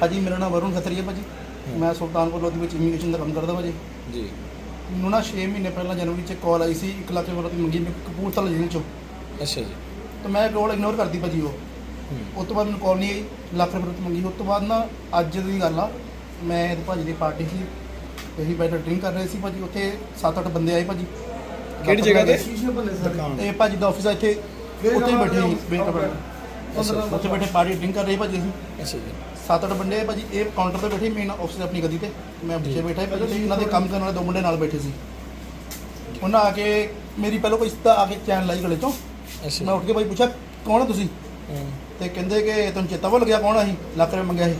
ਭਾਜੀ ਮੇਰਾ ਨਾਮ ਵਰੁਣ ਖੱਤਰੀਆ ਭਾਜੀ। ਮੈਂ ਸੁਲਤਾਨਪੁਰ ਲੋਧੀ ਵਿੱਚ ਇਮੀਗ੍ਰੇਸ਼ਨ ਦਾ ਕੰਮ ਕਰਦਾ ਭਾਜੀ। ਜੀ। ਮੈਨੂੰ ਨਾ 6 ਮਹੀਨੇ ਪਹਿਲਾਂ ਜਨਵਰੀ 'ਚ ਕਾਲ ਆਈ ਸੀ 1 ਲੱਖ ਰੁਪਏ ਦੀ ਮੰਗੀ ਮੈਂ ਕਪੂਰਥਲਾ ਜ਼ਿਲ੍ਹੇ 'ਚੋਂ। ਅੱਛਾ ਜੀ। ਤਾਂ ਮੈਂ ਕਾਲ ਇਗਨੋਰ ਕਰਦੀ ਭਾਜੀ ਉਹ। ਹੂੰ। ਉਸ ਤੋਂ ਬਾਅਦ ਮੈਨੂੰ ਕਾਲ ਨਹੀਂ ਆਈ ਲੱਖ ਰੁਪਏ ਦੀ ਮੰਗੀ। ਉਸ ਤੋਂ ਬਾਅਦ ਨਾ ਅੱਜ ਦੀ ਗੱਲ ਆ ਮੈਂ ਤੇ ਭਾਜੀ ਦੀ ਪਾਰਟੀ ਸੀ ਅਸੀਂ ਬੈਠੇ ਡਰਿੰਕ ਕਰ ਰਹੇ ਸੀ ਭਾਜੀ। ਉੱਥੇ 7-8 ਬੰਦੇ ਆਏ ਭਾਜੀ। ਕਿਹੜੀ ਜਗ੍ਹਾ ਤੇ? ਇਹ ਭਾਜੀ ਦਾ ਆਫਿਸ ਆ ਇੱਥੇ ਉੱਥੇ ਹੀ ਬੈਠੇ ਉੱਥੇ ਬੈਠੇ ਪਾਰਟੀ ਡਰਿੰਕ ਕਰ ਰਹੇ ਭਾਜੀ ਅਸੀਂ। ਅੱਛਾ ਜੀ। ਸੱਤ ਅੱਠ ਬੰਦੇ ਭਾਜੀ ਇਹ ਕਾਊਂਟਰ ਤੇ ਬੈਠੇ ਮੇਨ ਆਫਿਸ ਤੇ ਆਪਣੀ ਗੱਦੀ ਤੇ। ਮੈਂ ਪਿੱਛੇ ਬੈਠਾ ਸੀ ਭਾਜੀ ਤੇ ਇਹਨਾਂ ਦੇ ਕੰਮ ਕਰਨ ਵਾਲੇ ਦੋ ਮੁੰਡੇ ਨਾਲ ਬੈਠੇ ਸੀ। ਉਹਨਾਂ ਆ ਕੇ ਮੇਰੀ ਪਹਿਲਾਂ ਕੋਈ ਸਿੱਧਾ ਆ ਕੇ ਚੈਨ ਲਾਈ ਗਲੇ ਚੋਂ। ਅੱਛਾ। ਮੈਂ ਉੱਠ ਕੇ ਭਾਈ ਪੁੱਛਿਆ ਕੌਣ ਆ ਤੁਸੀਂ? ਤੇ ਕਹਿੰਦੇ ਕਿ ਤੁਹਾਨੂੰ ਚੇਤਾ ਭੁੱਲ ਗਿਆ ਕੌਣ ਆ ਲੱਖ ਰੁਪਏ ਮੰਗਿਆ ਸੀ।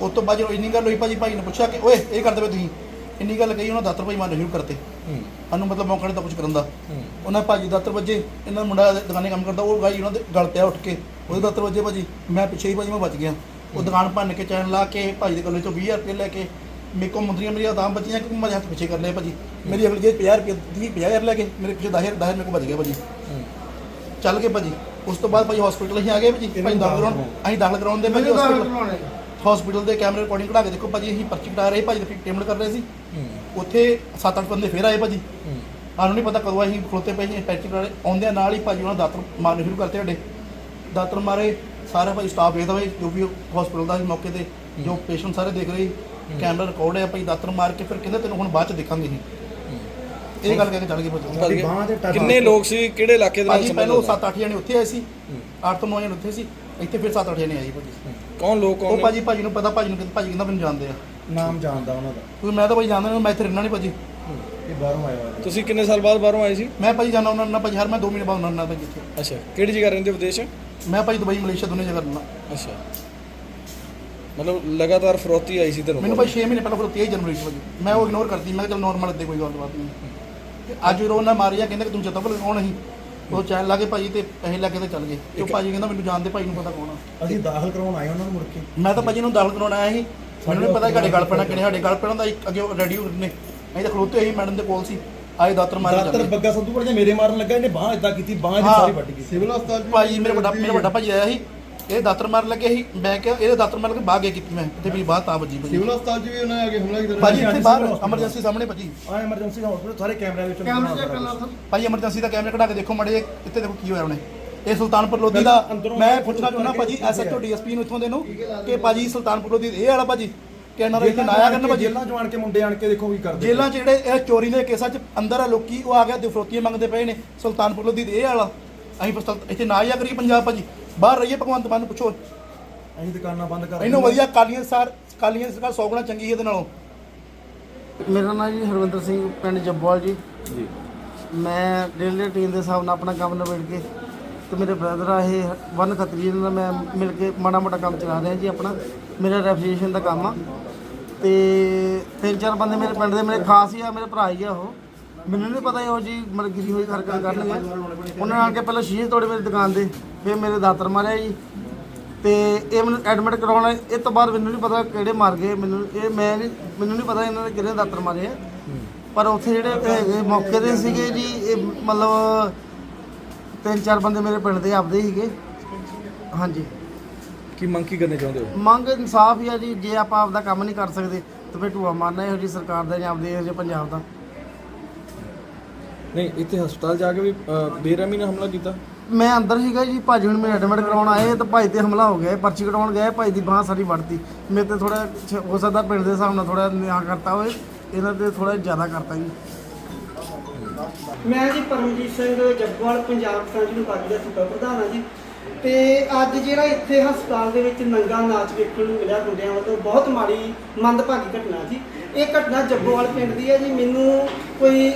ਉਸ ਤੋਂ ਬਾਅਦ ਜਦੋਂ ਇੰਨੀ ਗੱਲ ਹੋਈ ਭਾਜੀ ਭਾਈ ਨੇ ਪੁੱਛਿਆ ਕਿ ਓਏ ਇਹ ਕਰਦੇ ਪਏ ਤੁਸੀਂ? ਇੰਨੀ ਗੱਲ ਕਹੀ ਉਹਨਾਂ ਦਾਤਰ ਭਾਈ ਮਾਰਨੇ ਸ਼ੁਰੂ ਕਰਤੇ। ਸਾਨੂੰ ਮਤਲਬ ਮੌਕਾ ਨਹੀਂ ਤਾਂ ਕੁਝ ਕਰਨ ਦਾ। ਉਹਨਾਂ ਭਾਜੀ ਦਾਤਰ ਵੱਜੇ ਇਹਨਾਂ ਮੁੰਡਾ ਦੁਕਾਨੇ ਕੰਮ ਕਰਦਾ ਉਹ ਗਾਈ ਉਹਨਾਂ ਦੇ ਗਲ ਪਿਆ ਉੱਠ ਕੇ। ਉਹਦੇ ਦਾਤਰ ਵੱਜੇ ਭਾਜੀ ਮੈਂ ਪਿੱਛੇ ਹੀ ਭਾਜੀ ਮੈਂ ਬਚ ਗਿਆ। ਉਹ ਦੁਕਾਨ ਭੰਨ ਕੇ ਚੈਨ ਲਾ ਕੇ ਭਾਜੀ ਦੇ ਕੋਲੇ ਚੋਂ 20000 ਰੁਪਏ ਲੈ ਕੇ ਮੇਰੇ ਕੋਲ ਮੁੰਦਰੀਆਂ ਮੇਰੀਆਂ ਤਾਂ ਬਚੀਆਂ ਕਿ ਮੈਂ ਹੱਥ ਪਿੱਛੇ ਕਰ ਲਿਆ ਭਾਜੀ। ਮੇਰੀ ਅਗਲੀ ਜੇਬ 50 ਰੁਪਏ ਦੀ 50000 ਲੈ ਕੇ ਮੇਰੇ ਪਿੱਛੇ 10000 10000 ਮੇਰੇ ਕੋਲ ਬਚ ਗਿਆ ਭਾਜੀ। ਚੱਲ ਕੇ ਭਾਜੀ। ਉਸ ਤੋਂ ਬਾਅਦ ਭਾਜੀ ਹਸਪੀਟਲ ਅਸੀਂ ਆ ਗਏ ਭਾਜੀ। ਭਾਜੀ ਦਾਖਲ ਕਰਾਉਣ ਅਸੀਂ ਦਾਖਲ ਕਰਾਉਣ ਦੇ ਭਾਜੀ ਹਸਪੀਟਲ ਹਸਪੀਟਲ ਦੇ ਕੈਮਰੇ ਰਿਕਾਰਡਿੰਗ ਕਢਾ ਕੇ ਦੇਖੋ ਭਾਜੀ ਅਸੀਂ ਪਰਚੀ ਕਟਾ ਰਹੇ ਭਾਜੀ ਦੀ ਪੇਮੈਂਟ ਕਰ ਰਹੇ ਸੀ। ਉੱਥੇ 7-8 ਬੰਦੇ ਫੇਰ ਆਏ ਭਾਜੀ। ਸਾਨੂੰ ਨਹੀਂ ਪਤਾ ਕਦੋਂ ਅਸੀਂ ਖਲੋਤੇ ਪਏ ਸੀ ਕਰਾਲੇ ਆਉਂਦਿਆਂ ਨਾਲ ਹੀ ਭਾਜੀ ਉਹਨਾਂ ਦਾਤਰ ਮਾਰਨੇ ਸ਼ੁਰੂ ਕਰਤੇ ਸਾਡੇ। ਦਾਤਰ ਮਾਰੇ। ਸਾਰਾ ਭਾਈ ਸਟਾਫ ਵੇਖਦਾ ਵੇ ਜੋ ਵੀ ਹਸਪੀਟਲ ਦਾ ਸੀ ਮੌਕੇ ਤੇ ਜੋ ਪੇਸ਼ੈਂਟ ਸਾਰੇ ਦੇਖ ਰਹੇ। ਕੈਮਰਾ ਰਿਕਾਰਡ ਹੈ ਭਾਈ ਦਾਤਰ ਮਾਰ ਕੇ ਫਿਰ ਕਹਿੰਦੇ ਤੈਨੂੰ ਹੁਣ ਬਾਅਦ ਚ ਦੇਖਾਂਗੇ ਅਸੀਂ। ਇਹ ਗੱਲ ਕਹਿ ਕੇ ਚੱਲ ਗਏ ਭਾਜੀ ਭੱਜ ਗਏ। ਕਿੰਨੇ ਲੋਕ ਸੀ ਕਿਹੜੇ ਇਲਾਕੇ ਦੇ ਨਾਲ ਭਾਜੀ ਪਹਿਲਾਂ ਸੰਬੰਧ 7-8 ਜਣੇ ਉੱਥੇ ਆਏ ਸੀ 8 ਤੋਂ 9 ਜਣੇ ਉੱਥੇ ਸੀ ਇੱਥੇ ਫਿਰ 7-8 ਜਣੇ ਆਏ ਭਾਜੀ। ਕੌਣ ਲੋਕ ਉਹ? ਭਾਜੀ ਭਾਜੀ ਨੂੰ ਪਤਾ ਭਾਜੀ ਨੂੰ ਕਹਿੰਦੇ ਭਾਜੀ ਕਹਿੰਦਾ ਮੈਨੂੰ ਜਾਣਦੇ ਆ। ਨਾਮ ਜਾਣਦਾ ਉਹਨਾਂ ਦਾ। ਕਿਉਂਕਿ ਮੈਂ ਤਾਂ ਭਾਜੀ ਜਾਣਦਾ ਨਹੀਂ ਮੈਂ ਇੱਥੇ ਰਹਿਣਾ ਨਹੀਂ ਭਾਜੀ। ਇਹ ਬਾਹਰੋਂ ਆਇਆ ਹੋਇਆ ਤੁਸੀਂ ਕਿੰਨੇ ਸਾਲ ਬਾਅਦ ਬਾਹਰੋਂ ਆਏ ਸੀ? ਮੈਂ ਭਾਜੀ ਜਾਣਾ ਉਹਨਾਂ ਨਾਲ ਭਾਜੀ ਹਰ ਮੈਂ 2 ਮਹੀਨੇ ਬਾਅਦ ਉਹਨਾਂ ਨਾਲ ਭਾਜੀ ਇੱਥੇ। ਅੱਛਾ ਕਿਹੜੀ ਜਗ੍ਹਾ ਰਹਿੰਦੇ ਹੋ ਵਿਦੇਸ਼? ਮੈਂ ਭਾਜੀ ਦੁਬਈ ਮਲੇਸ਼ੀਆ ਦੋਨੇ ਜਗ੍ਹਾ ਰਹਿਣਾ ਅੱਛਾ। ਮਤਲਬ ਲਗਾਤਾਰ ਫਰੋਤੀ ਆਈ ਸੀ ਤੈਨੂੰ ਮੈਨੂੰ ਭਾਈ 6 ਮਹੀਨੇ ਪਹਿਲਾਂ ਫਿਰ 23 ਜਨਵਰੀ ਚ ਮੈਂ ਉਹ ਇਗਨੋਰ ਕਰਤੀ। ਮੈਂ ਕਿਹਾ ਚਲ ਨਾਰਮਲ ਇੱਦੇ ਕੋਈ ਗੱਲ ਬਾਤ ਨਹੀਂ। ਤੇ ਅੱਜ ਜਦੋਂ ਉਹਨਾਂ ਮਾਰਿਆ ਕਹਿੰਦੇ ਕਿ ਤੂੰ ਭੁੱਲ ਗਿਆ ਕੌਣ ਅਸੀਂ ਉਹ ਚੈਨ ਲਾ ਕੇ ਭਾਜੀ ਤੇ ਪੈਸੇ ਲੈ ਕੇ ਤੇ ਚੱਲ ਗਏ। ਤੇ ਉਹ ਭਾਜੀ ਕਹਿੰਦਾ ਮੈਨੂੰ ਜਾਣਦੇ ਭਾਈ ਨੂੰ ਪਤਾ ਕੌਣ ਆ? ਅਸੀਂ ਦਾਖਲ ਕਰਾਉਣ ਆਏ ਉਹਨਾਂ ਨੂੰ ਮੁੜ ਕੇ। ਮੈਂ ਤਾਂ ਭਾਜੀ ਨੂੰ ਦਾਖਲ ਕਰਾਉਣ ਆਇਆ ਸੀ। ਮੈਨੂੰ ਨਹੀਂ ਪਤਾ ਸਾਡੇ ਗੱਲ ਪੈਣਾ ਕਿਹਨੇ ਸਾਡੇ ਗੱਲ ਪੈਣਾ ਦਾ ਇੱਕ ਅੱਗੇ ਰੈਡੀ ਨੇ। ਅਸੀਂ ਤਾਂ ਖਲੋਤੇ ਸੀ ਮੈਡਮ ਦੇ ਕੋਲ ਸੀ। ਆਏ ਦਾਤਰ ਮਾਰੇ ਦਾਤਰ ਬੱਗਾ ਸੰਧੂ ਪਰ ਜੇ ਮੇਰੇ ਮਾਰਨ ਲੱਗਾ ਇਹਨੇ ਬਾਹ ਇਦਾਂ ਕੀਤੀ ਬਾਹ ਇਹਦੀ ਹਾਂ। ਸਾਰੀ ਵੱਢ ਗਈ। ਸਿਵਲ ਹਸਪਤਾਲ ਵੀ ਭਾਜੀ ਮੇਰੇ ਵੱਡਾ ਮੇਰਾ ਵੱਡਾ ਭਾਜੀ ਆਇਆ ਸੀ। ਇਹ ਦਾਤਰ ਮਾਰਨ ਲੱਗੇ ਸੀ। ਮੈਂ ਕਿਹਾ ਇਹਦੇ ਦਾਤਰ ਮਾਰ ਕੇ ਬਾਹਰ ਗਿਆ ਕੀਤੀ ਮੈਂ। ਤੇ ਮੇਰੀ ਬਾਹ ਤਾਂ ਵੱਜੀ ਭਾਜੀ ਸਿਵਲ ਹਸਪਤਾਲ 'ਚ ਵੀ ਉਹਨਾਂ ਨੇ ਆ ਕੇ ਹਮਲਾ ਕੀਤਾ। ਭਾਜੀ ਇੱਥੇ ਬਾਹਰ। ਐਮਰਜੈਂਸੀ ਸਾਹਮਣੇ ਭਾਜੀ। ਆ ਐਮਰਜੈਂਸੀ ਹਸਪੀਟਲ ਸਾਰੇ ਕੈਮਰਿਆਂ ਵਿੱਚ ਕੈਮਰੇ ਚੈੱਕ ਕਰ ਲਾ ਸਰ। ਭਾਈ ਐਮਰਜੈਂਸੀ ਦਾ ਕੈਮਰਾ ਕਢਾ ਕੇ ਦੇਖੋ ਮੜੇ ਇੱਥੇ ਦੇਖੋ ਕੀ ਹੋਇਆ ਉਹਨੇ। ਇਹ ਸੁਲਤਾਨਪੁਰ ਲੋਧੀ ਦਾ ਅੰਦਰੋਂ ਮੈਂ ਪੁੱਛਣਾ ਚਾਹੁੰਦਾ ਭਾਜੀ ਐਸਐਚਓ ਡੀਐਸਪੀ ਨੂੰ ਇੱਥੋਂ ਦੇ ਨੂੰ ਕਿ ਭਾਜੀ ਸੁਲਤਾਨਪੁਰ ਲੋਧੀ ਇਹ ਵਾਲਾ ਭਾਜੀ। ਕਿ ਇਹਨਾਂ ਦਾ ਇੱਥੇ ਨਾ ਆਇਆ ਕਰਨ ਭਾਜੀ। ਜੇਲਾਂ ਚ ਆਣ ਕੇ ਮੁੰਡੇ ਆਣ ਕੇ ਦੇਖੋ ਕੀ ਕਰਦੇ ਜੇਲਾਂ 'ਚ ਜਿਹੜੇ ਇਹ ਚੋਰੀ ਦੇ ਕੇਸਾਂ 'ਚ ਅੰਦਰ ਆ ਲੋਕੀ ਉਹ ਆ ਗਿਆ ਤੇ ਫਰੋਤੀਆਂ ਮੰਗਦੇ ਪਏ ਨੇ ਸੁਲਤਾਨਪੁਰ ਲੋਧੀ ਦੇ ਇਹ ਵਾਲਾ। ਅਸੀਂ ਸੁਲਤ- ਇੱਥੇ ਨਾ ਆਇਆ ਕਰੀਏ ਪੰਜਾਬ ਭਾਜੀ। ਬਾਹਰ ਰਹੀਏ ਭਗਵੰਤ ਮਾਨ ਨੂੰ ਪੁੱਛੋ। ਅਸੀਂ ਦੁਕਾਨਾਂ ਬੰਦ ਕਰ ਇਹਨੂੰ ਵਧੀਆ ਕਾਲੀਆਂ ਸਾਰ ਕਾਲੀਆਂ ਸਰਕਾਰ ਸੌ ਗੁਣਾ ਚੰਗੀ ਹੈ ਇਹਦੇ ਨਾਲੋਂ। ਮੇਰਾ ਨਾਮ ਜੀ ਹਰਵਿੰਦਰ ਸਿੰਘ ਪਿੰਡ ਜੱਬੋਵਾਲ ਜੀ। ਜੀ। ਮੈਂ ਡੇਲੀ ਟੀਮ ਦੇ ਹਿਸਾਬ ਨਾਲ ਆਪਣਾ ਕੰਮ ਨਿਬੇੜ ਕੇ ਤੇ ਮੇਰੇ ਬ੍ਰਦਰ ਆ ਇਹ ਵਨ ਖੱਤਰੀ ਨਾਲ ਮੈਂ ਮਿਲ ਕੇ ਮਾੜਾ ਮੋਟਾ ਕੰਮ ਚਲਾ ਰਿਹਾ ਜੀ ਆਪਣਾ। ਮੇਰਾ ਰੈਫਰੀਜਰੇਸ਼ਨ ਦਾ ਕੰਮ ਆ। ਤੇ ਤਿੰਨ ਚਾਰ ਬੰਦੇ ਮੇਰੇ ਪਿੰਡ ਦੇ, ਮੇਰੇ ਖਾਸ ਹੀ ਆ, ਮੇਰੇ ਭਰਾ ਹੀ ਆ ਉਹ। ਮੈਨੂੰ ਨਹੀਂ ਪਤਾ ਇਹੋ ਜੀ ਮਤਲਬ ਗਿਰੀ ਹੋਈ ਹਰਕਤ ਕਰਨਗੇ। ਉਹਨਾਂ ਨੇ ਕੇ ਪਹਿਲਾਂ ਸ਼ੀਸ਼ੇ ਤੋੜੇ ਮੇਰੀ ਦੁਕਾਨ ਦੇ, ਫਿਰ ਮੇਰੇ ਦਾਤਰ ਮਾਰਿਆ ਜੀ। ਤੇ ਇਹ ਮੈਨੂੰ ਐਡਮਿਟ ਕਰਾਉਣਾ ਇਹ ਤੋਂ ਬਾਅਦ ਮੈਨੂੰ ਨਹੀਂ ਪਤਾ ਕਿਹੜੇ ਮਾਰ ਗਏ, ਮੈਨੂੰ ਇਹ ਮੈਂ ਨਹੀਂ ਮੈਨੂੰ ਨਹੀਂ ਪਤਾ ਇਹਨਾਂ ਨੇ ਕਿਹੜੇ ਦਾਤਰ ਮਾਰੇ ਆ। ਪਰ ਉੱਥੇ ਜਿਹੜੇ ਹੈਗੇ, ਮੌਕੇ ਦੇ ਸੀਗੇ ਜੀ, ਇਹ ਮਤਲਬ ਤਿੰਨ ਚਾਰ ਬੰਦੇ ਮੇਰੇ ਪਿੰਡ ਦੇ ਆਪਦੇ ਸੀਗੇ। ਹਾਂਜੀ। ਕੀ ਮੰਗ ਕੀ ਕਰਨੇ ਚਾਹੁੰਦੇ ਹੋ? ਮੰਗ ਇਨਸਾਫ ਹੀ ਆ ਜੀ ਜੇ ਆਪਾਂ ਆਪਦਾ ਕੰਮ ਨਹੀਂ ਕਰ ਸਕਦੇ ਤਾਂ ਫਿਰ ਢੂਆ ਮਾਰਨਾ ਇਹੋ ਜੀ ਸਰਕਾਰ ਦਾ ਜਾਂ ਆਪਦੇ ਇਹੋ ਜਿਹੇ ਪੰਜਾਬ ਦਾ। ਨਹੀਂ ਇੱਥੇ ਹਸਪਤਾਲ ਜਾ ਕੇ ਵੀ ਬੇਰਹਿਮੀ ਨਾਲ ਹਮਲਾ ਕੀਤਾ? ਮੈਂ ਅੰਦਰ ਸੀਗਾ ਜੀ ਭਾਜੀ ਹੁਣ ਮੇਰੇ ਐਡਮਿਟ ਕਰਾਉਣ ਆਏ ਤਾਂ ਭਾਈ ਤੇ ਹਮਲਾ ਹੋ ਗਿਆ ਇਹ ਪਰਚੀ ਕਟਾਉਣ ਗਏ ਭਾਈ ਦੀ ਬਾਹ ਸਾਰੀ ਵੱਢਤੀ। ਮੇਰੇ ਤੇ ਥੋੜਾ ਹੋ ਸਕਦਾ ਪਿੰਡ ਦੇ ਹਿਸਾਬ ਨਾਲ ਥੋੜਾ ਨਿਆਂ ਕਰਤਾ ਹੋਵੇ ਇਹਨਾਂ ਤੇ ਥੋੜਾ ਜ਼ਿਆਦਾ ਕਰਤਾ ਜੀ। ਮੈਂ ਜੀ ਪਰਮਜੀਤ ਸਿੰਘ ਜੱਗਵਾਲ ਪੰਜਾਬ ਕਿਸਾਨ ਪਾਰਟੀ ਦਾ ਸੂਬਾ ਪ੍ਰਧਾਨ ਹਾਂ ਜੀ। ਤੇ ਅੱਜ ਜਿਹੜਾ ਇੱਥੇ ਹਸਪਤਾਲ ਦੇ ਵਿੱਚ ਨੰਗਾ ਨਾਚ ਵੇਖਣ ਨੂੰ ਮਿਲਿਆ ਮੁੰਡਿਆਂ ਵੱਲੋਂ, ਬਹੁਤ ਮਾੜੀ ਮੰਦਭਾਗੀ ਘਟਨਾ ਜੀ। ਇਹ ਘਟਨਾ ਜੱਬੋਵਾਲ ਪਿੰਡ ਦੀ ਹੈ ਜੀ। ਮੈਨੂੰ ਕੋਈ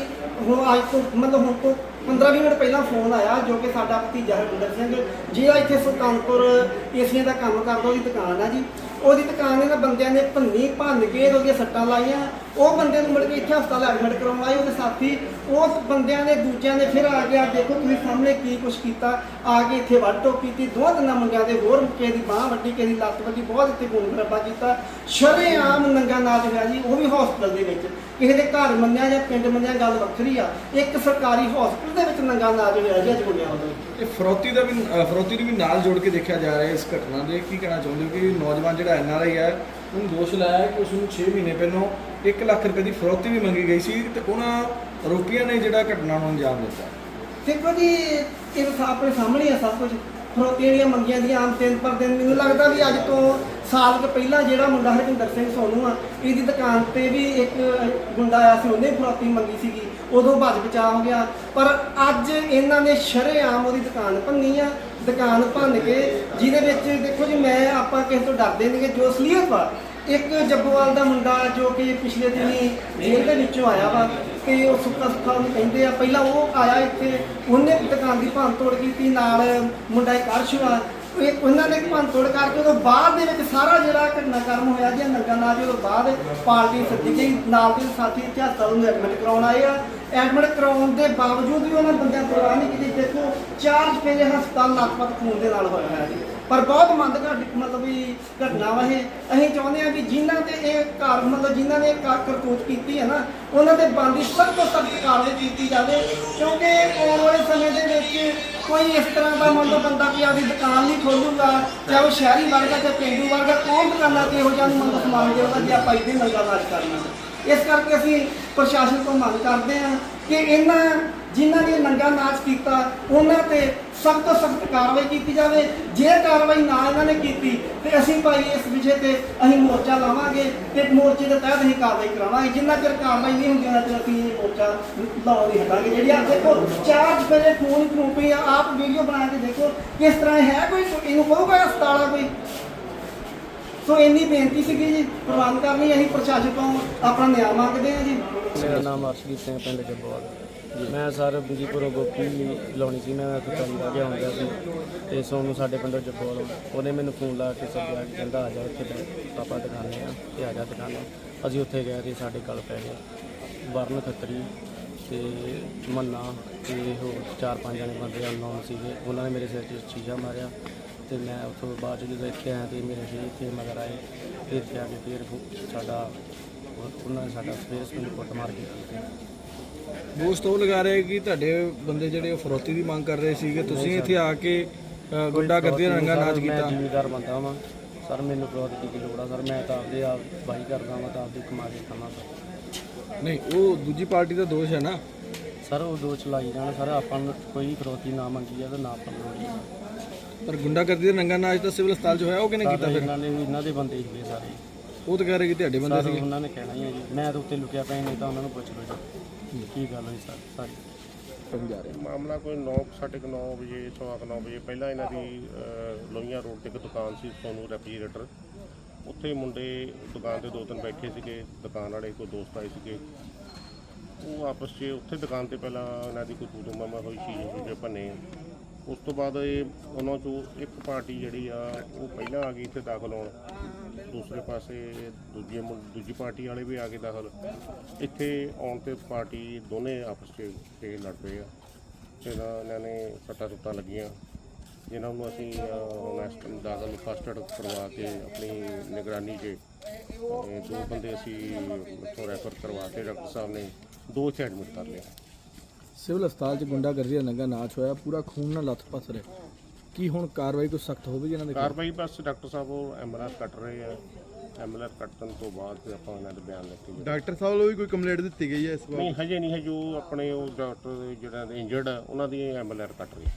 ਹੁਣ ਅੱਜ ਤੋਂ, ਮਤਲਬ ਹੁਣ ਤੋਂ 15-20 ਮਿੰਟ ਪਹਿਲਾਂ ਫੋਨ ਆਇਆ, ਜੋ ਕਿ ਸਾਡਾ ਭਤੀਜਾ ਹਰਮਿੰਦਰ ਸਿੰਘ। ਜਿਹੜਾ ਇੱਥੇ ਸੁਲਤਾਨਪੁਰ ਏਸੀਆਂ ਦਾ ਕੰਮ ਕਰਦਾ, ਉਹਦੀ ਦੁਕਾਨ ਆ ਜੀ। ਉਹਦੀ ਦੁਕਾਨ ਦੇ ਨਾ ਬੰਦਿਆਂ ਨੇ ਭੰਨੀ, ਭੰਨ ਕੇ ਉਹਦੀਆਂ ਸੱਟਾਂ ਲਾਈਆਂ। ਉਹ ਬੰਦੇ ਨੂੰ ਮੁੜ ਕੇ ਇੱਥੇ ਹਸਪਤਾਲ ਐਡਮਿਟ ਕਰਵਾਉਣ ਆਏ ਉਹਦੇ ਸਾਥੀ। ਉਸ ਬੰਦਿਆਂ ਨੇ ਦੂਜਿਆਂ ਨੇ ਫਿਰ ਆ ਗਿਆ ਦੇਖੋ ਤੁਸੀਂ ਸਾਹਮਣੇ ਕੀ ਕੁਛ ਕੀਤਾ। ਆ ਕੇ ਇੱਥੇ ਵੱਢ ਟੋਕ ਕੀਤੀ, ਦੋ ਤਿੰਨਾਂ ਮੁੰਡਿਆਂ ਦੇ ਹੋਰ ਕਿਸੇ ਦੀ ਬਾਹ ਵੱਡੀ ਕਿਸੇ ਦੀ ਲੱਤ ਵੱਡੀ ਬਹੁਤ ਇੱਥੇ ਖੂਨ ਖਰਾਬਾ ਕੀਤਾ। ਸ਼ਰੇਆਮ ਨੰਗਾ ਨਾਚ ਹੋਇਆ ਜੀ, ਉਹ ਵੀ ਹਸਪਤਾਲ ਦੇ ਵਿੱਚ। ਕਿਸੇ ਦੇ ਘਰ ਮੰਨਿਆ ਜਾਂ ਪਿੰਡ ਮੰਨਿਆ ਗੱਲ ਵੱਖਰੀ ਆ। ਇੱਕ ਸਰਕਾਰੀ ਹਸਪਤਾਲ ਦੇ ਵਿੱਚ ਨੰਗਾ ਨਾਚ ਹੋਇਆ ਜੀ, ਅੱਜ ਮੁੰਡਿਆਂ ਵੱਲੋਂ। ਇਹ ਫਰੋਤੀ ਦਾ ਵੀ ਫਰੋਤੀ ਨੂੰ ਵੀ ਨਾਲ ਜੋੜ ਕੇ ਦੇਖਿਆ ਜਾ ਰਿਹਾ ਇਸ ਘਟਨਾ ਦੇ। ਕੀ ਕਹਿਣਾ ਚਾਹੁੰਦੇ ਹੋ ਕਿ ਨੌਜਵਾਨ ਜਿਹੜਾ ਐਨਆਰਆਈ ਹੈ ਉਹਨੂੰ ਦੋਸ਼ ਲਾਇਆ ਕਿ ਉਸ ਨੂੰ 6 ਮਹੀਨੇ ਪਹਿਲਾਂ 1 ਲੱਖ ਰੁਪਏ ਦੀ ਫਰੋਤੀ ਵੀ ਮੰਗੀ ਗਈ ਸੀ ਤੇ ਉਹਨਾਂ ਆਰੋਪੀਆਂ ਨੇ ਜਿਹੜਾ ਘਟਨਾ ਨੂੰ ਅੰਜਾਮ ਦਿੱਤਾ। ਦੇਖੋ ਜੀ, ਇਹ ਤਾਂ ਆਪਣੇ ਸਾਹਮਣੇ ਆ ਸਭ ਕੁਝ ਫਰੋਤੀਆਂ ਜਿਹੜੀਆਂ ਮੰਗੀਆਂ ਦੀਆਂ ਆਮ ਦਿਨ ਪਰ ਦਿਨ ਮੈਨੂੰ ਲੱਗਦਾ ਵੀ ਅੱਜ ਤੋਂ ਸਾਲ ਕੁ ਪਹਿਲਾਂ ਜਿਹੜਾ ਮੁੰਡਾ ਹਰਜਿੰਦਰ ਸਿੰਘ ਸੋਨੂ ਆ, ਇਹਦੀ ਦੁਕਾਨ ਤੇ ਵੀ ਇੱਕ ਗੁੰਡਾ ਆਇਆ ਸੀ, ਉਹਨੇ ਫਰੋਤੀ ਮੰਗੀ ਸੀਗੀ। ਉਦੋਂ ਭੱਜ ਬਚਾ ਹੋ ਗਿਆ। ਪਰ ਅੱਜ ਇਹਨਾਂ ਨੇ ਸ਼ਰੇਆਮ ਉਹਦੀ ਦੁਕਾਨ ਭੰਨੀ ਆ। ਦੁਕਾਨ ਭੰਨ ਕੇ, ਜਿਹਦੇ ਵਿੱਚ ਦੇਖੋ ਜੀ ਮੈਂ, ਆਪਾਂ ਕਿਸੇ ਤੋਂ ਡਰਦੇ ਨਹੀਂ ਕਿ ਜੋ ਅਸਲੀਅਤ ਵਾ। ਇੱਕ ਜੱਬੋਵਾਲ ਦਾ ਮੁੰਡਾ ਜੋ ਕਿ ਪਿਛਲੇ ਦਿਨੀ ਜੇਲ੍ਹ ਦੇ ਵਿੱਚੋਂ ਆਇਆ ਵਾ ਤੇ ਉਹ ਸੁੱਕਾ ਸੁੱਕਾ ਉਹਨੂੰ ਕਹਿੰਦੇ ਆ। ਪਹਿਲਾਂ ਉਹ ਆਇਆ ਇੱਥੇ, ਉਹਨੇ ਦੁਕਾਨ ਦੀ ਭੰਨ ਤੋੜ ਕੀਤੀ। ਨਾਲ ਮੁੰਡਾ ਇੱਕ ਅਰਸ਼ ਵਾ ਇਹ ਉਹਨਾਂ ਨੇ ਭੰਨ ਤੋੜ ਕਰਕੇ ਉਦੋਂ ਬਾਅਦ ਦੇ ਵਿੱਚ ਸਾਰਾ ਜਿਹੜਾ ਘਟਨਾਕ੍ਰਮ ਹੋਇਆ ਜੀ ਨੰਗਾ ਜੀ, ਉਦੋਂ ਬਾਅਦ ਪਾਰਟੀ ਸੱਦੀ ਗਈ, ਨਾਲ ਦੇ ਸਾਥੀ ਇੱਥੇ ਹਸਪਤਾਲ ਨੂੰ ਐਡਮਿਟ ਕਰਾਉਣ ਆਏ ਆ। ਐਡਮਿਟ ਕਰਾਉਣ ਦੇ ਬਾਵਜੂਦ ਵੀ ਉਹਨਾਂ ਬੰਦਿਆਂ ਪਰਵਾਹ ਨਹੀਂ ਕੀਤੀ ਦੇਖੋ, ਚਾਰ ਚਪੇਰੇ ਹਸਪਤਾਲ ਲੱਖਪਤ ਖੂਨ ਦੇ ਨਾਲ ਹੋਇਆ ਹੋਇਆ ਜੀ। ਪਰ ਬਹੁਤ ਮੰਦ ਮੰਦਘਾਟ ਮਤਲਬ ਵੀ ਘਟਨਾ ਵਾ ਇਹ। ਅਸੀਂ ਚਾਹੁੰਦੇ ਆ ਵੀ ਜਿਨ੍ਹਾਂ ਤੇ ਇਹ ਘਰ, ਮਤਲਬ ਜਿਨ੍ਹਾਂ ਨੇ ਇਹ ਕਾਰ ਕਰਤੂਤ ਕੀਤੀ ਹੈ ਨਾ, ਉਹਨਾਂ ਦੇ ਬੰਦੀ ਸਭ ਤੋਂ ਸਖਤ ਕਾਰਵਾਈ ਕੀਤੀ ਜਾਵੇ, ਕਿਉਂਕਿ ਆਉਣ ਵਾਲੇ ਸਮੇਂ ਕੋਈ ਇਸ ਤਰ੍ਹਾਂ ਦਾ ਮੰਨ ਲਓ ਬੰਦਾ ਵੀ ਆਪਦੀ ਦੁਕਾਨ ਨਹੀਂ ਖੋਲੂਗਾ, ਚਾਹੇ ਉਹ ਸ਼ਹਿਰੀ ਵਰਗਾ ਤੇ ਪਿੰਡੂ ਵਰਗਾ ਕੌਣ ਦੁਕਾਨਾਂ ਤੇ ਇਹੋ ਜਿਹਾ ਨੂੰ ਮੰਨ ਲਓ ਸਮਾਨ ਦੇਊਗਾ ਜੇ ਆਪਾਂ ਇਹਦੇ ਨੰਗਾ ਨਾਚ ਕਰਨਾ। ਇਸ ਕਰਕੇ ਅਸੀਂ ਪ੍ਰਸ਼ਾਸਨ ਤੋਂ ਮੰਗ ਕਰਦੇ ਹਾਂ ਕਿ ਇਹਨਾਂ ਜਿਨ੍ਹਾਂ ਨੇ ਨੰਗਾ ਨਾਚ ਕੀਤਾ, ਉਹਨਾਂ ਤੇ ਸਖਤ ਤੋਂ ਸਖਤ ਕਾਰਵਾਈ ਕੀਤੀ ਜਾਵੇ। ਜੇ ਕਾਰਵਾਈ ਨਾ ਇਹਨਾਂ ਨੇ ਕੀਤੀ, ਤੇ ਅਸੀਂ ਭਾਈ ਇਸ ਵਿਸ਼ੇ ਤੇ ਅਸੀਂ ਮੋਰਚਾ ਲਾਵਾਂਗੇ ਤੇ ਮੋਰਚੇ ਦੇ ਤਹਿਤ ਅਸੀਂ ਕਾਰਵਾਈ ਕਰਾਵਾਂਗੇ। ਜਿੰਨਾ ਚਿਰ ਕਾਰਵਾਈ ਨਹੀਂ ਹੁੰਦੀ, ਉਹਨਾਂ ਚਿਰ ਅਸੀਂ ਇਹ ਮੋਰਚਾ ਲਾਉਣ ਨਹੀਂ ਹਟਾਂਗੇ। ਜਿਹੜੀ ਆ ਦੇਖੋ, ਚਾਰ ਚਪੇਰੇ ਖੂਨ ਖੂਨ ਆ, ਆਪ ਵੀਡੀਓ ਬਣਾ ਕੇ ਦੇਖੋ, ਕਿਸ ਤਰ੍ਹਾਂ ਹੈ ਕੋਈ, ਇਹਨੂੰ ਕਹੂਗਾ ਹਸਪਤਾਲ ਆ ਕੋਈ? ਸੋ ਇੰਨੀ ਬੇਨਤੀ ਸੀਗੀ ਜੀ ਪ੍ਰਬੰਧ ਕਰਨੀ, ਅਸੀਂ ਪ੍ਰਸ਼ਾਸਨ ਤੋਂ ਆਪਣਾ ਨਿਆਂ ਮੰਗਦੇ ਹਾਂ ਜੀ। ਮੇਰਾ ਨਾਮ ਅਰਸ਼ਦੀਪ ਸਿੰਘ, ਪਿੰਡ ਜੱਬੋਵਾਲ। ਮੈਂ ਸਰ ਬੀਜੀਪੁਰੋਂ ਗੋਪੀ ਲਾਉਣੀ ਸੀ, ਮੈਂ ਤੁਕਾਰੀ ਦਾ ਗਿਆ ਹੁੰਦਾ ਸੀ ਤੇ ਸੋਨੂੰ ਸਾਡੇ ਪਿੰਡੋਂ ਜੱਬੋਵਾਲ ਉਹਨੇ ਮੈਨੂੰ ਫੋਨ ਲਾ ਕੇ ਸੱਦਿਆ ਕਿ ਕਹਿੰਦਾ ਆ ਜਾ ਇੱਥੇ ਤੇ ਪਾਪਾ ਦੁਕਾਨੇ ਆ ਤੇ ਆ ਜਾ ਦੁਕਾਨੇ ਅਸੀਂ ਉੱਥੇ ਗਏ ਤੇ ਸਾਡੇ ਗੱਲ ਪੈ ਗਏ ਵਰਨ ਖੱਤਰੀ ਤੇ ਮੰਨਾ ਤੇ ਹੋਰ ਚਾਰ ਪੰਜ ਜਣੇ ਬੰਦੇ ਅਨਨੋਨ ਸੀਗੇ, ਉਹਨਾਂ ਨੇ ਮੇਰੇ ਸਿਰ 'ਚ ਚੀਜ਼ਾ ਮਾਰਿਆ ਤੇ ਮੈਂ ਉੱਥੋਂ ਬਾਅਦ 'ਚ ਜਦੋਂ ਇੱਥੇ ਆਇਆ ਤੇ ਮੇਰੇ ਫਿਰ ਇੱਥੇ ਮਗਰ ਆਏ ਫਿਰ ਇੱਥੇ ਆ ਕੇ ਫਿਰ ਸਾਡਾ ਉਹਨਾਂ ਨੇ ਸਾਡਾ ਸਪੇਸ ਮੈਨੂੰ ਕੁੱਟ ਮਾਰ ਕੇ ਕੀਤੀ। ਦੋਸਤ ਉਹ ਲਗਾ ਰਹੇ ਕਿ ਤੁਹਾਡੇ ਬੰਦੇ ਜਿਹੜੇ ਉਹ ਫਰੋਤੀ ਦੀ ਮੰਗ ਕਰ ਰਹੇ ਸੀਗੇ ਤੁਸੀਂ ਇੱਥੇ ਆ ਕੇ ਗੁੰਡਾਗਰਦੀ ਦਾ ਰੰਗਾ ਨਾਚ ਮੈਂ ਕੀਤਾ। ਜ਼ਿਮੀਦਾਰ ਬੰਦਾ ਵਾਂ। ਸਰ ਮੈਨੂੰ ਪ੍ਰੋਦਕੀ ਦੀ ਲੋੜ ਆ ਸਰ ਮੈਂ ਤਾਂ ਆਪਦੇ ਆਪ ਬਾਈ ਕਰਦਾ ਵਾਂ ਤਾਂ ਆਪਦੀ ਕਮਾ ਕੇ ਖਾਣਾ ਸਰ। ਨਹੀਂ ਉਹ ਦੂਜੀ ਪਾਰਟੀ ਦਾ ਦੋਸ਼ ਹੈ ਨਾ? ਸਰ ਉਹ ਦੋ ਚਲਾਈ ਜਾਣ ਸਰ ਆਪਾਂ ਨੂੰ ਕੋਈ ਫਰੋਤੀ ਨਾ ਮੰਗੀ ਆ ਤੇ ਨਾ ਆਪਾਂ ਲੋੜੀ। ਪਰ ਗੁੰਡਾਗਰਦੀ ਦਾ ਰੰਗਾ ਨਾਚ ਤਾਂ ਸਿਵਲ ਹਸਪਤਾਲ 'ਚ ਹੋਇਆ ਉਹ ਕਿਹਨੇ ਕੀਤਾ ਫਿਰ? ਇਹਨਾਂ ਨੇ ਇਹਨਾਂ ਦੇ ਬੰਦੇ ਸੀਗੇ ਸਾਰੇ। ਉਹ ਤਾਂ ਕਹਿ ਰਹੇ ਕਿ ਤੁਹਾਡੇ ਬੰਦੇ ਸੀਗੇ। ਉਹਨਾਂ ਨੇ ਕਹਿਣਾ ਹੀ ਹੈ ਜੀ। ਮੈਂ ਤਾਂ ਉੱਤੇ ਲੁਕਿਆ ਪਿਆ ਨਹੀਂ ਤਾਂ ਉਹਨਾਂ ਨੂੰ ਪੁੱਛ ਲਓ ਜੀ। ਕੀ ਗੱਲ ਹੋਈ ਸਰ? ਸਾਰੀ ਮਾਮਲਾ ਕੋਈ 9:30 ਵਜੇ ਸਵਾ ਕੁ ਨੌ ਵਜੇ ਪਹਿਲਾਂ ਇਹਨਾਂ ਦੀ ਅਹ, ਲੋਹੀਆਂ ਰੋਡ ਤੇ ਇੱਕ ਦੁਕਾਨ ਸੀ ਸੋਨੂ ਰੈਫਰੀਜਰੇਟਰ। ਉੱਥੇ ਮੁੰਡੇ ਦੁਕਾਨ ਤੇ ਦੋ ਤਿੰਨ ਬੈਠੇ ਸੀਗੇ ਦੁਕਾਨ ਵਾਲੇ ਕੋਈ ਦੋਸਤ ਆਏ ਸੀਗੇ। ਉਹ ਆਪਸ 'ਚ ਉੱਥੇ ਦੁਕਾਨ ਤੇ ਪਹਿਲਾਂ ਇਹਨਾਂ ਦੀ ਕੋਈ ਤੂਤੂ ਮਾਮਾ ਹੋਈ ਸ਼ੀਸ਼ੇ ਸ਼ੀਸ਼ੇ ਭੰਨੇ ਉਸ ਤੋਂ ਬਾਅਦ ਇਹ ਉਹਨਾਂ ਚੋਂ ਇੱਕ ਪਾਰਟੀ ਜਿਹੜੀ ਆ ਉਹ ਪਹਿਲਾਂ ਆ ਗਈ ਇੱਥੇ ਦਾਖਲ ਹੋਣ। ਦੂਸਰੇ ਪਾਸੇ ਦੂਜੀ ਦੂਜੀ ਪਾਰਟੀ ਵਾਲੇ ਵੀ ਆ ਕੇ ਦਾਖਲ। ਇੱਥੇ ਆਉਣ ਤੇ ਪਾਰਟੀ ਦੋਨੇ ਆਪਸ 'ਚ ਤੇ ਲੜ ਪਏ ਆ। ਤੇ ਇਹਨਾਂ ਨੇ ਸੱਟਾਂ ਸੁੱਟਾਂ ਲੱਗੀਆਂ। ਜਿਨ੍ਹਾਂ ਨੂੰ ਅਸੀਂ ਹੁਣ ਇਸ ਟਾਈਮ ਦਾਖਲ ਫਸਟ ਏਡ ਕਰਵਾ ਕੇ ਆਪਣੀ ਨਿਗਰਾਨੀ 'ਚ ਇਹ ਦੋ ਬੰਦੇ ਅਸੀਂ ਇੱਥੋਂ ਰੈਫਰ ਕਰਵਾ ਕੇ ਡਾਕਟਰ ਸਾਹਿਬ ਨੇ ਦੋ 'ਚ ਐਡਮਿਟ ਕਰ ਲਿਆ ਸਿਵਲ ਹਸਪਤਾਲ 'ਚ ਗੁੰਡਾਗਰਦੀ ਦਾ ਰੰਗਾ ਨਾਚ ਹੋਇਆ। ਪੂਰਾ ਖੂਨ ਨਾਲ ਲੱਥ ਪੱਥ ਰਿਹਾ। ਕੀ ਹੁਣ ਕਾਰਵਾਈ ਕੋਈ ਸਖਤ ਹੋਵੇਗੀ ਇਹਨਾਂ ਦੇ ਖਿਲਾਫ਼? ਕਾਰਵਾਈ ਬਸ ਡਾਕਟਰ ਸਾਹਿਬ ਉਹ ਐਮਐਲਆਰ ਕੱਟ ਰਹੇ ਆ। ਐਮਐਲਆਰ ਕੱਟਣ ਤੋਂ ਬਾਅਦ ਫਿਰ ਆਪਾਂ ਇਹਨਾਂ ਦੇ ਬਿਆਨ ਲਿਖ ਕੇ ਡਾਕਟਰ ਸਾਹਿਬ ਵੱਲੋਂ ਵੀ ਕੋਈ ਕੰਪਲੇਂਟ ਦਿੱਤੀ ਗਈ ਹੈ ਇਸ ਵਾਰ ਨਹੀਂ ਹਜੇ ਨਹੀਂ ਹੈ ਜੋ ਆਪਣੇ ਉਹ ਡਾਕਟਰ ਜਿਹੜਾ ਇੰਜਰਡ ਆ ਉਹਨਾਂ ਦੀ ਐਮਐਲਆਰ ਕੱਟ ਰਹੇ